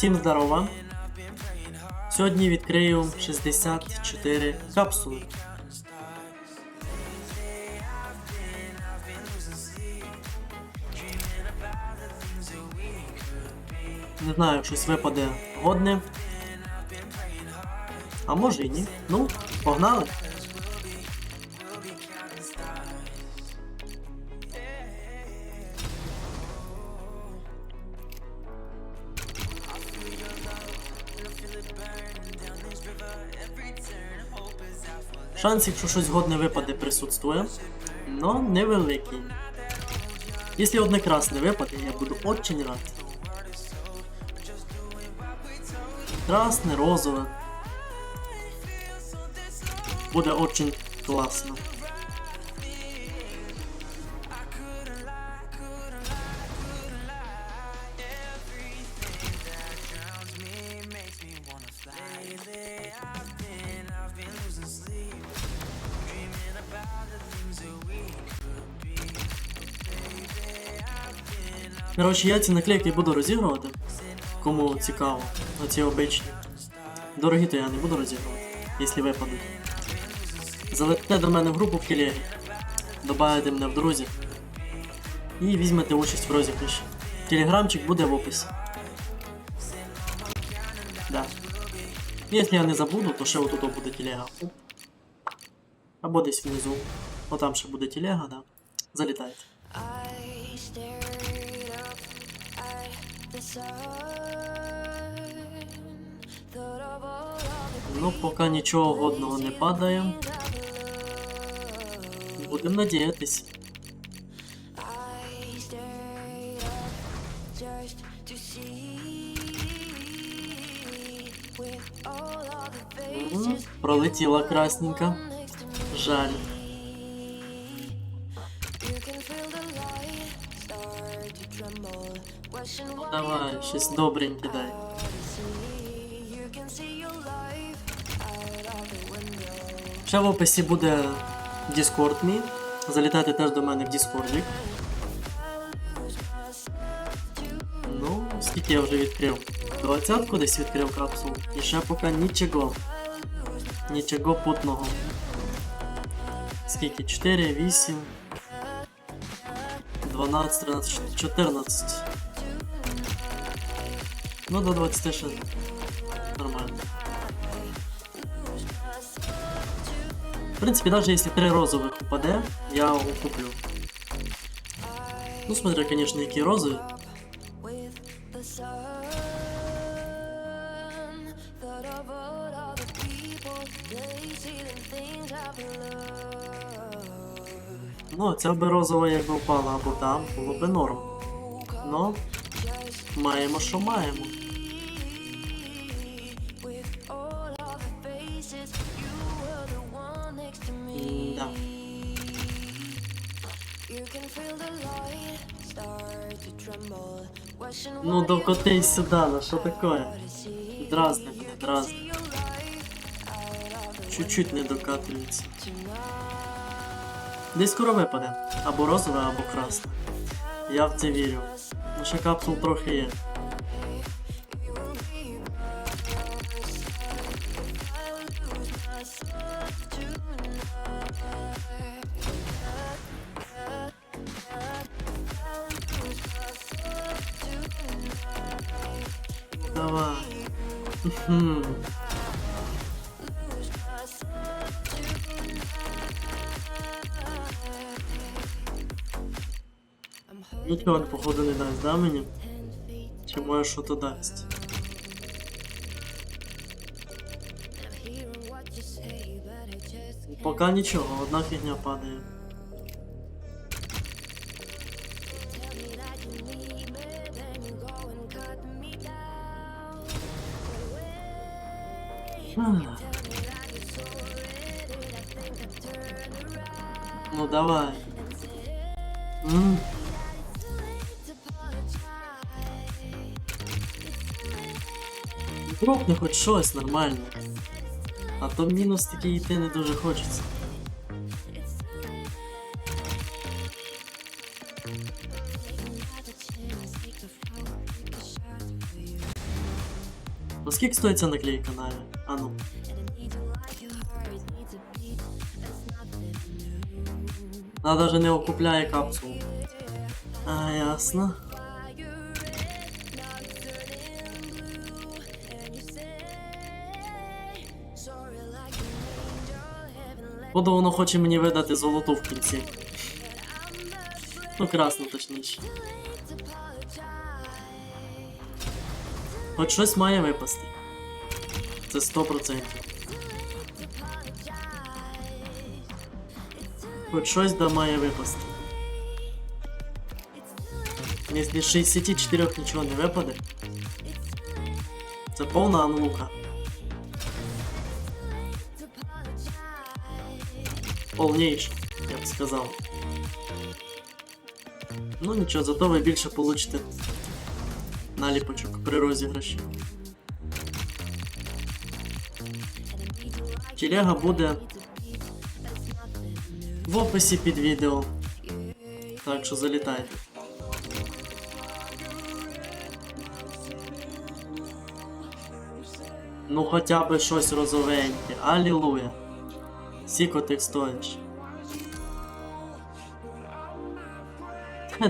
Всім здорова. Сьогодні відкрию 64 капсули. Не знаю, щось випаде годне. А може і ні. Ну, погнали. Шанс, якщо щось годне випаде, присутствує, но невеликий. Якщо одне красне випаде, я буду очень рад. Красне, розове. Буде очень класно. Коротше, я ці наклейки буду розігрувати. Кому цікаво, оці обичні. Дорогі, то я не буду розігрувати, якщо випадуть. Залетите до мене в групу в телегі, добавите мене в друзі і візьмете участь в розіграші. Телеграмчик буде в описі. Да. Якщо я не забуду, то ще отут буде телега. Або десь внизу. Отам ще буде телега, да. Залітайте. Ну, поки нічого годного не падає. Будемо надіятись. I stared up Давай, щось добреньке дай. Ще в описі буде Discord мій. Залітайте теж до мене в Discord. Ну, скільки я вже відкрив? Двадцятку десь відкрив капсул. І ще поки нічого. Нічого путного. Скільки? 4, 8, 12, 13, 14. Ну, до 20 ще нормально. В принципе, даже если три розовых упаде, я его куплю. Ну, смотря, конечно, I've loved. Ну, ця би розова якби впала або там, було би норм. Ну, маємо, що маємо. Ну, why сюди, ну що таке? to see Дразни мене, дразни. your life out of the Чуть-чуть не докатується. Десь скоро випаде. Або розове, або красне. Я в це вірю. Лише капсул трохи є. Давай. Мгм. Нічого походу не дасть, да, мені? Чи може що то дасть? Поки нічого, одна фігня падає. Дропни хоч щось нормально. А то мінус такий йти не дуже хочеться. А скільки стоїть ця наклейка на А ну. Вона даже не окупляє капсулу. А, ясно. Походу воно хоче мені видати золоту в кінці. Ну, красну точніше. Хоч щось має випасти. Це 100%. Хоч щось да має випасти. Якщо з 64 нічого не випаде, це повна анлука. Повніше, я б сказав. Ну нічого, зато ви більше получите наліпочок при розіграші. Телега буде в описі під відео. Так що залітайте. Ну хоча б щось розовеньке. Алілуя. Скільки ти стоїш?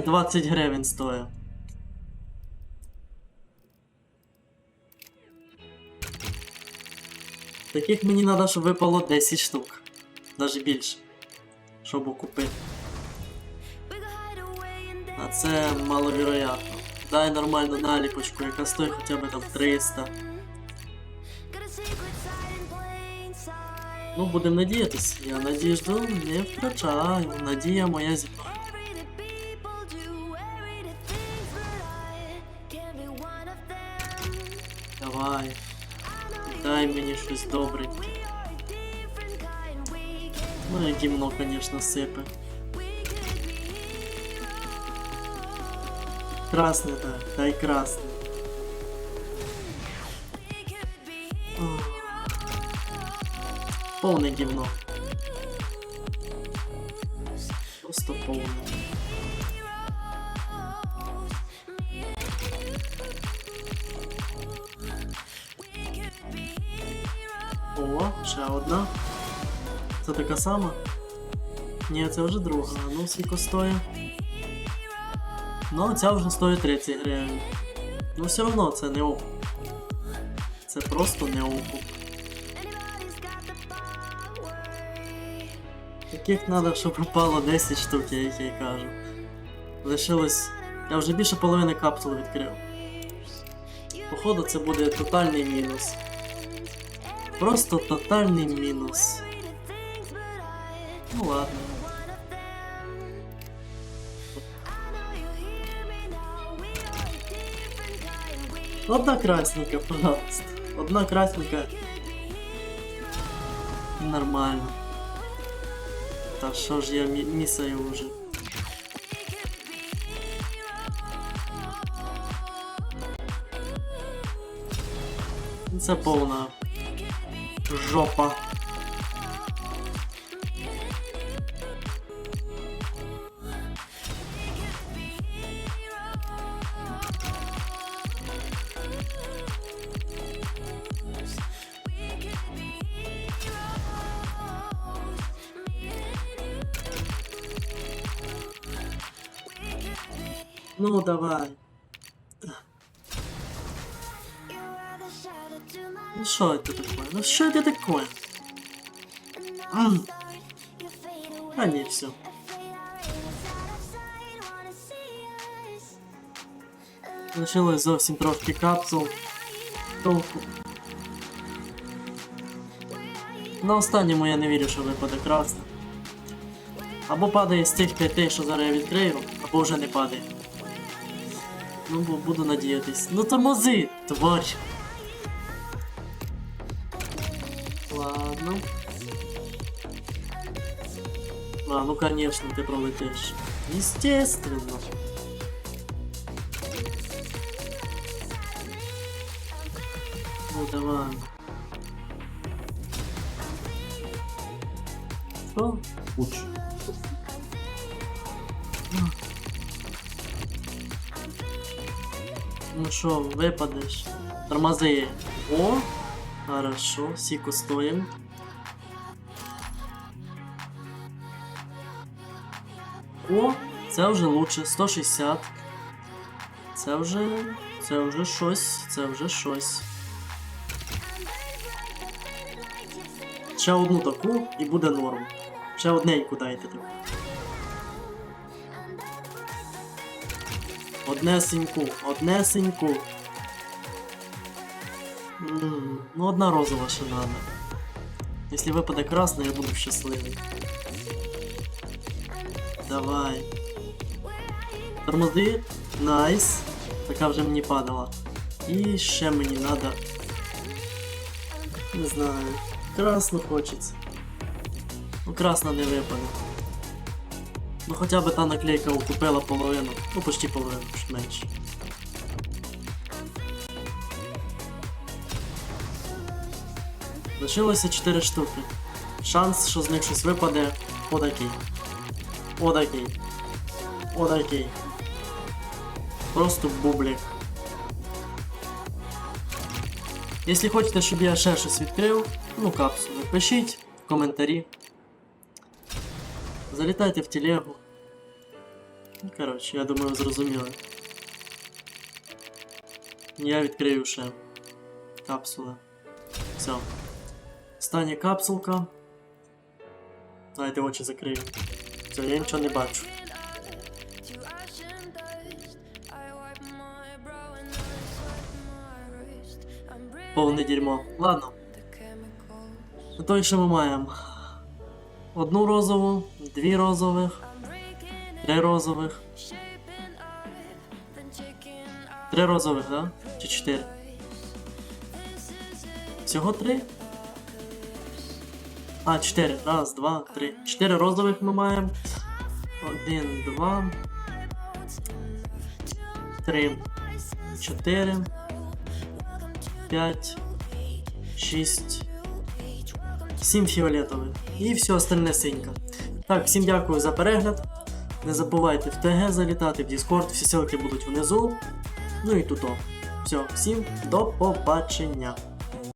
20 гривень стоїть. Таких мені треба, щоб випало 10 штук. Даже більше. Щоб купити. А це маловероятно. Дай нормальну наліпочку, яка стоїть хоча б там 300. Ну, будемо надіятись. Я надіжду не втрачаю. Надія моя зі мною. Давай. Дай мені щось добреньке. Ну і гімно, конечно, сипе. Красне, дай, дай красне. Повне гімно. Просто повне. О, ще одна. Це така сама? Ні, це вже друга. Ну, скільки стоїть? Ну, ця вже стоїть 30 гривень. Ну, все одно це не окуп. Це просто не окуп. Таких треба, щоб пропало 10 штук, я як я й кажу. Лишилось. Я вже більше половини капсул відкрив. Походу, це буде тотальний мінус. Просто тотальний мінус. Ну ладно. Одна красненька, пожалуйста. Одна красненька. Нормально. Та що ж я мі- місаю вже? Це повна жопа. Ну давай. Ну что это такое? Ну это такое? М. А не все. Лишилось зовсім трошки капсул. Толку. На останньому я не вірю, що випаде красне. Або падає з тих п'яти, що зараз я відкрию, або вже не падає. Ну, буду надіятись. Ну тормози, тварь. Ладно. А, ну конечно, ты пролетишь. Естественно. Ну давай. Что? Уч. Ну що, випадеш? Тормози. О! Хорошо, сіку стоїм. О, це вже лучше. 160. Це вже. Це вже щось. Це вже щось. Ще одну таку і буде норм. Ще одненьку дайте таку. Однесеньку, однесеньку. М, Ну, одна розова ще надо. Якщо випаде красна, я буду щасливий. Давай. Тормози. Найс. Така вже мені падала. І ще мені надо. Не знаю. Красну хочеться. Ну красна не випаде. Ну хоча б та наклейка укупила половину. Ну почти половину, чуть менше. Лишилося 4 штуки. Шанс, що з них щось випаде, отакий. Отакий. Отакий. Просто бублик. Якщо хочете, щоб я ще щось відкрив, ну капсулу, пишіть в коментарі. Залітайте в телегу. Ну, коротше, я думаю, ви зрозуміли. Я відкрию ще капсули. Все. Остання капсулка. Давайте очі закрию. Все, я нічого не бачу. To ash and dust, I wipe my brow and I swipe my wrist. I'm breathing Повне дерьмо. Ладно, the chemicals. ну то і що ми маємо? Одну розову, дві розових, три розових. Три розових, да? Чи чотири? Всього три? А, чотири. Раз, два, три. Чотири розових ми маємо. Один, два. Три. Чотири. П'ять. Шість. Сім фіолетових. І все остальне синька. Так, всім дякую за перегляд. Не забувайте в ТГ залітати, в Discord, всі ссылки будуть внизу. Ну і тут. Все, всім до побачення.